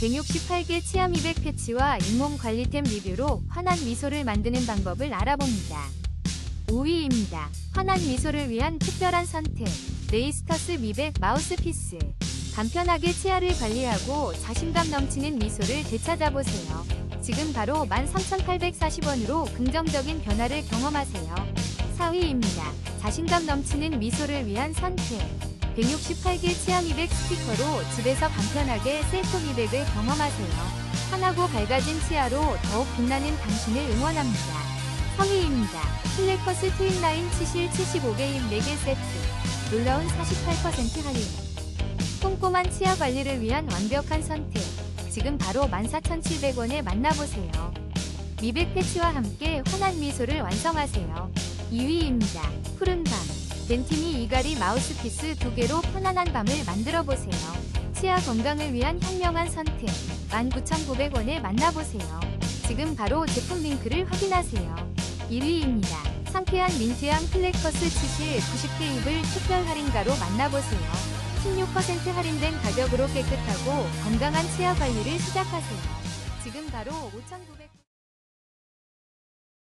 168개 치아 미백 패치와 잇몸 관리템 리뷰로 환한 미소를 만드는 방법을 알아봅니다. 5위입니다. 환한 미소를 위한 특별한 선택. 레이스터스 미백 마우스피스. 간편하게 치아를 관리하고 자신감 넘치는 미소를 되찾아보세요. 지금 바로 13,840원으로 긍정적인 변화를 경험하세요. 4위입니다. 자신감 넘치는 미소를 위한 선택. 168개 치아 미백 스티커로 집에서 간편하게 셀프 미백을 경험하세요. 환하고 밝아진 치아로 더욱 빛나는 당신을 응원합니다. 3위입니다. 플래커스 트윈라인 치실 75개인 4개 세트. 놀라운 48% 할인. 꼼꼼한 치아 관리를 위한 완벽한 선택. 지금 바로 14,700원에 만나보세요. 미백 패치와 함께 환한 미소를 완성하세요. 2위입니다. 푸른 밤. 덴티미 이가리 마우스피스 두 개로 편안한 밤을 만들어 보세요. 치아 건강을 위한 현명한 선택. 19,900원에 만나보세요. 지금 바로 제품 링크를 확인하세요. 1위입니다. 상쾌한 민트향 플래커스 치실 90개 입을 특별 할인가로 만나보세요. 16% 할인된 가격으로 깨끗하고 건강한 치아 관리를 시작하세요. 지금 바로 5,900